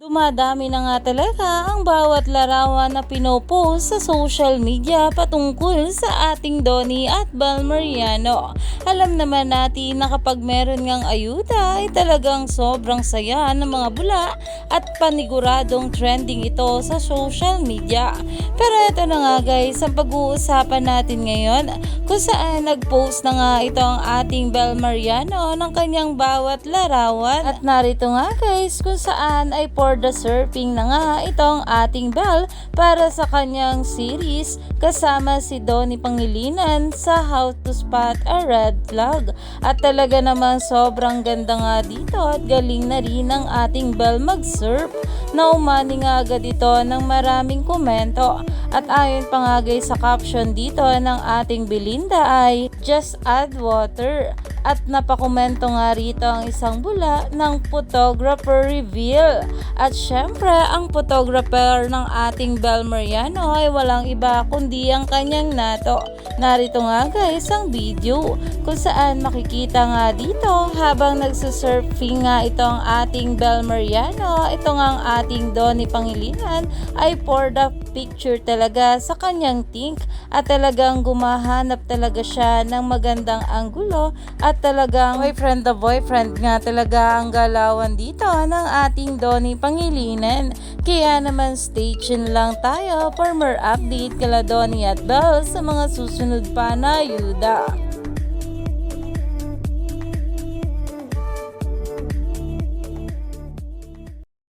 Dumadami na nga talaga ang bawat larawan na pinopost sa social media patungkol sa ating Donnie at Bal Mariano. Alam naman natin na kapag meron ngang ayuda ay talagang sobrang saya ng mga bula at paniguradong trending ito sa social media. Pero ito na nga guys, ang pag-uusapan natin ngayon kung saan nag-post na nga ito ang ating Bel Mariano ng kanyang bawat larawan. At narito nga guys kung saan ay for the surfing na nga itong ating Bel para sa kanyang series kasama si Donnie Pangilinan sa How to Spot a Red Flag. At talaga namang sobrang ganda nga dito at galing na rin ang ating Bel mag-surf na umani nga agad ito ng maraming komento. At ayon pa nga sa caption dito ng ating Belinda ay Just add water. At napakomento nga rito ang isang bula ng photographer reveal. At syempre ang photographer ng ating Bel Mariano ay walang iba kundi ang kanyang nato. Narito nga guys ang video kung saan makikita nga dito habang nagsusurfing nga itong ating Bel Mariano, ito nga ang ating Donnie Pangilinan ay for the picture talaga sa kanyang think at talagang gumahanap talaga siya ng magandang anggulo at talagang boyfriend the boyfriend nga talaga ang galawan dito ng ating Donnie Pangilinan. Kaya naman stay tuned lang tayo for more update kala Donnie at Belle sa mga susunod pa na yuda.